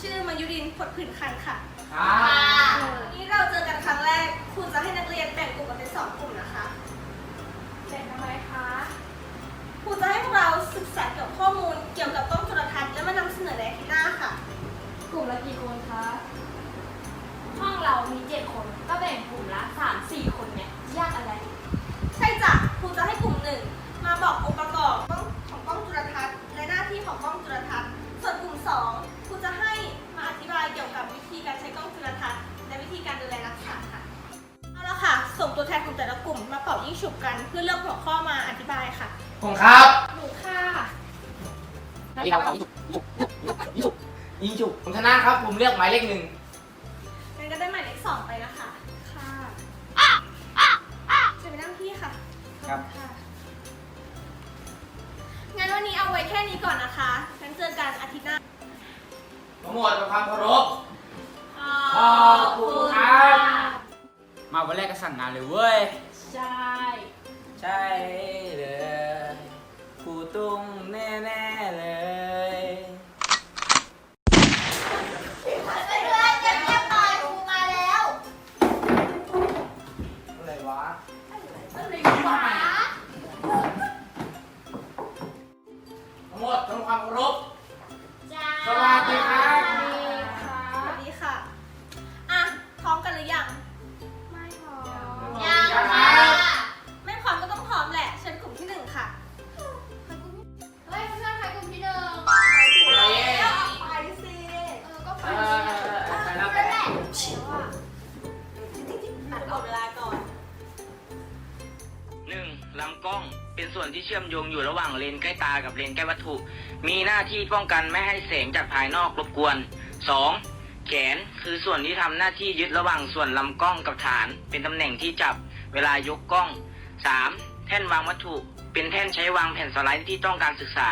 ชื่อมายุรินผดผื่นคันค่ะนี่เราเจอกันครั้งแรกครูจะให้นักเรียนแบ่งกลุ่มกันเป็นสองกลุ่มนะคะแบ่งทำไมคะครูจะให้พวกเราศึกษาเกี่ยวกับข้อมูลเกี่ยวกับต้น ฉุบกันเพื่อเลือกหัวข้อมาอธิบายค่ะผมครับหนูค่ะนี่ครับยิงฉุกยิงฉุกผมชนะครับ ผมเลือกหมายเลขหนึ่งงั้นก็ได้หมายเลขสองไปนะคะ ค่ะเชิญไปนั่งที่ค่ะครับค่ะงั้นวันนี้เอาไว้แค่นี้ก่อนนะคะงั้นเจอกันอาทิตย์หน้าทั้งหมดเป็นความเคารพขขอบคุณครับ มาวันแรกก็สั่งงานเลยเว้ย ใช่ ใช่เลยครูตุ้งแน่ ๆ เลย ตัดหมดเวลาก่อน หนึ่งลำกล้องเป็นส่วนที่เชื่อมโยงอยู่ระหว่างเลนใกล้ตากับเลนใกล้วัตถุ มีหน้าที่ป้องกันไม่ให้แสงจากภายนอกรบกวนสองแขนคือส่วนที่ทำหน้าที่ยึดระหว่างส่วนลำกล้องกับฐาน เป็นตำแหน่งที่จับเวลายกกล้องสามแท่นวางวัตถุ เป็นแท่นใช้วางแผ่นสไลด์ที่ต้องการศึกษา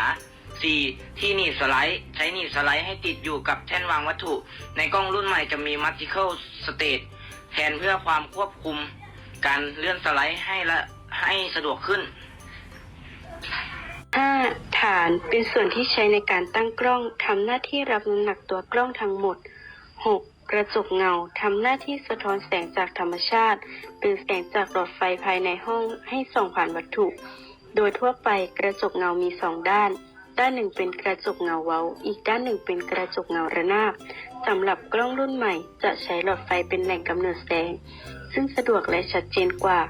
4. ที่หนีบสไลด์ ใช้หนีบสไลด์ให้ติดอยู่กับแท่นวางวัตถุ ในกล้องรุ่นใหม่จะมี multiple state แทนเพื่อความควบคุมการเลื่อนสไลด์ให้ละให้สะดวกขึ้น 5. ฐานเป็นส่วนที่ใช้ในการตั้งกล้องทำหน้าที่รับน้ำหนักตัวกล้องทั้งหมด 6. กระจกเงาทำหน้าที่สะท้อนแสงจากธรรมชาติ หรือแสงจากหลอดไฟภายในห้องให้ส่องผ่านวัตถุ โดยทั่วไปกระจกเงามีสองด้าน ด้านหนึ่งเป็นกระจกเงาเว้า อีกด้านหนึ่งเป็นกระจกเงาระนาบสำหรับกล้องรุ่นใหม่จะใช้หลอดไฟเป็นแหล่งกำเนิดแสง ซึ่งสะดวกและชัดเจนกว่า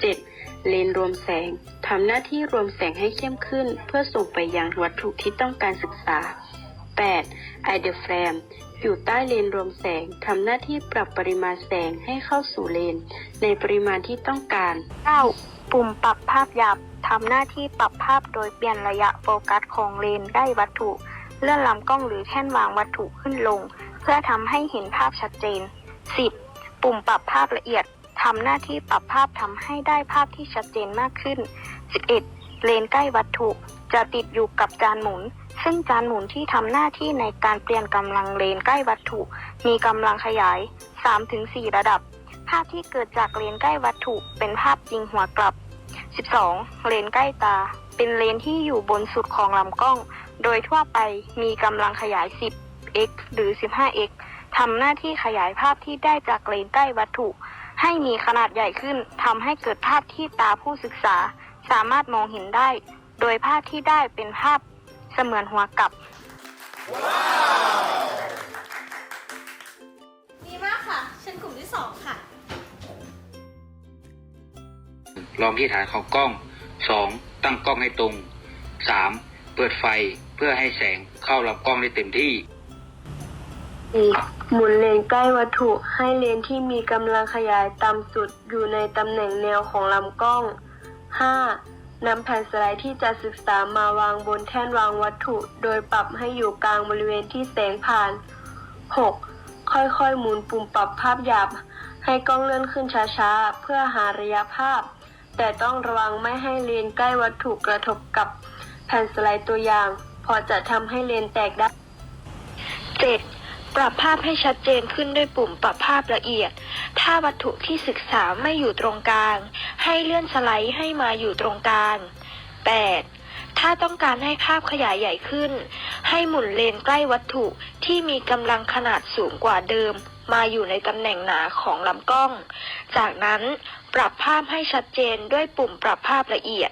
7. เลนรวมแสงทำหน้าที่รวมแสงให้เข้มขึ้น เพื่อส่งไปยังวัตถุที่ต้องการศึกษา 8. Eye diaphragm อยู่ใต้เลนรวมแสงทำหน้าที่ปรับปริมาณแสงให้เข้าสู่เลน ในปริมาณที่ต้องการ 9. ปุ่มปรับภาพหยับทำหน้าที่ปรับภาพโดยเปลี่ยนระยะโฟกัสของเลนได้วัตถุ เลื่อนลำกล้องหรือแท่นวางวัตถุขึ้นลง เพื่อทำให้เห็นภาพชัดเจน 10. ปุ่มปรับภาพละเอียดทำหน้าที่ปรับภาพทำให้ได้ภาพที่ชัดเจนมากขึ้น 11. เลนใกล้วัตถุ จะติดอยู่กับจานหมุน ซึ่งจานหมุนที่ทำหน้าที่ในการเปลี่ยนกำลังเลนใกล้วัตถุ มีกำลังขยาย 3-4 ระดับ ภาพที่เกิดจากเลนใกล้วัตถุ เป็นภาพจริงหัวกลับ 12. เลนใกล้ตา เป็นเลนที่อยู่บนสุดของลำกล้อง โดยทั่วไปมีกำลังขยาย 10x หรือ 15x ทำหน้าที่ขยายภาพที่ได้จากเลนใกล้วัตถุ ให้มีขนาดใหญ่ขึ้นทำให้เกิดภาพที่ตาผู้ศึกษา สามารถมองเห็นได้ โดยภาพที่ได้เป็นภาพ สมือนหัวกลับ ดีมากค่ะเชิญกลุ่มที่สองค่ะ ลองที่ฐานของกล้อง 2. ตั้งกล้องให้ตรง 3. เปิดไฟเพื่อให้แสงเข้าลำกล้องได้เต็มที่ 4. หมุนเลนใกล้วัตถุให้เลนที่มีกำลังขยายต่ำสุดอยู่ในตำแหน่งแนวของลำกล้อง 5. นำแผ่นสไลด์ที่จะศึกษามาวางบนแท่นวางวัตถุ โดยปรับให้อยู่กลางบริเวณที่แสงผ่าน 6. ค่อยๆ หมุนปุ่มปรับภาพหยาบ ให้กล้องเลื่อนขึ้นช้าๆ เพื่อหาระยะภาพ แต่ต้องระวังไม่ให้เลนใกล้วัตถุกระทบกับแผ่นสไลด์ตัวอย่าง พอจะทำให้เลนแตกได้ 7. ปรับภาพให้ชัดเจนขึ้นด้วยปุ่มปรับภาพละเอียด ถ้าวัตถุที่ศึกษาไม่อยู่ตรงกลาง ให้เลื่อนสไลด์ให้มาอยู่ตรงกลาง 8. ถ้าต้องการให้ภาพขยายใหญ่ขึ้น ให้หมุนเลนใกล้วัตถุที่มีกำลังขนาดสูงกว่าเดิม มาอยู่ในตำแหน่งหนาของลำกล้อง จากนั้นปรับภาพให้ชัดเจนด้วยปุ่มปรับภาพละเอียด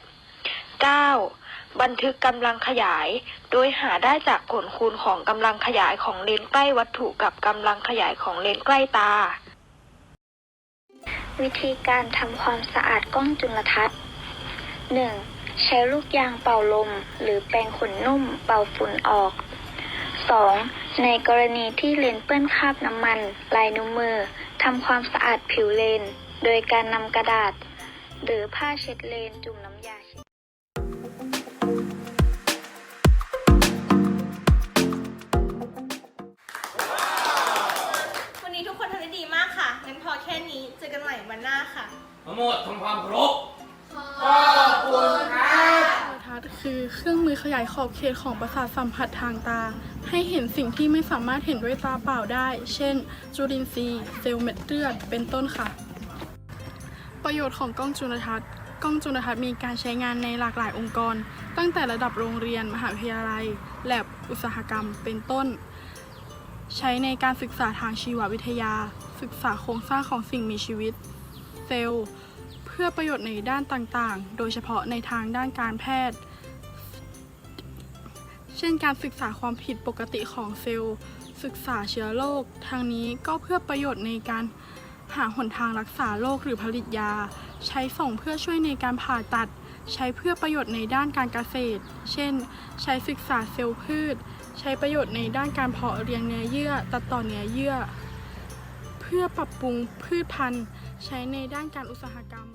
9. บันทึกกำลังขยาย โดยหาได้จากผลคูณของกำลังขยายของเลนส์ใกล้วัตถุกับกำลังขยายของเลนส์ใกล้ตา วิธีการทำความสะอาดกล้องจุลทรรศน์ 1. ใช้ลูกยางเป่าลม หรือแปรงขนนุ่มเป่าฝุ่นออก 2. ในกรณีที่เลนส์เปื้อนคราบน้ำมัน ลายนิ้วมือทำความสะอาดผิวเลนส์โดยการนำกระดาษ หรือผ้าเช็ดเลนส์จุ่มน้ำยา งั้นพอแค่นี้เจอกันใหม่วันหน้าค่ะ ทั้งหมดทำความเคารพโทรทัศน์คือเครื่องมือขยายขอบเขตของประสาทสัมผัสทางตา ให้เห็นสิ่งที่ไม่สามารถเห็นด้วยตาเปล่าได้ เช่น จุลินทรีย์ เซลล์เม็ดเลือด เป็นต้นค่ะ ประโยชน์ของกล้องจุลทรรศน์ กล้องจุลทรรศน์มีการใช้งานในหลากหลายองค์กร ตั้งแต่ระดับโรงเรียน มหาวิทยาลัย แลบอุตสาหกรรม เป็นต้น ใช้ในการศึกษาทางชีววิทยา ศึกษาโครงสร้างของสิ่งมีชีวิต เซลล์ เพื่อประโยชน์ในด้านต่างๆ โดยเฉพาะในทางด้านการแพทย์ เช่นการศึกษาความผิดปกติของเซลล์ ศึกษาเชื้อโรคทางนี้ก็เพื่อประโยชน์ในการหาหนทางรักษาโรคหรือผลิตยา ใช้ส่งเพื่อช่วยในการผ่าตัด ใช้เพื่อประโยชน์ในด้านการเกษตร เช่น ใช้ศึกษาเซลล์พืช ใช้ประโยชน์ในด้านการเพาะเลี้ยงเนื้อเยื่อ ตัดต่อเนื้อเยื่อ เพื่อปรับปรุงพืชพันธุ์ ใช้ในด้านการอุตสาหกรรม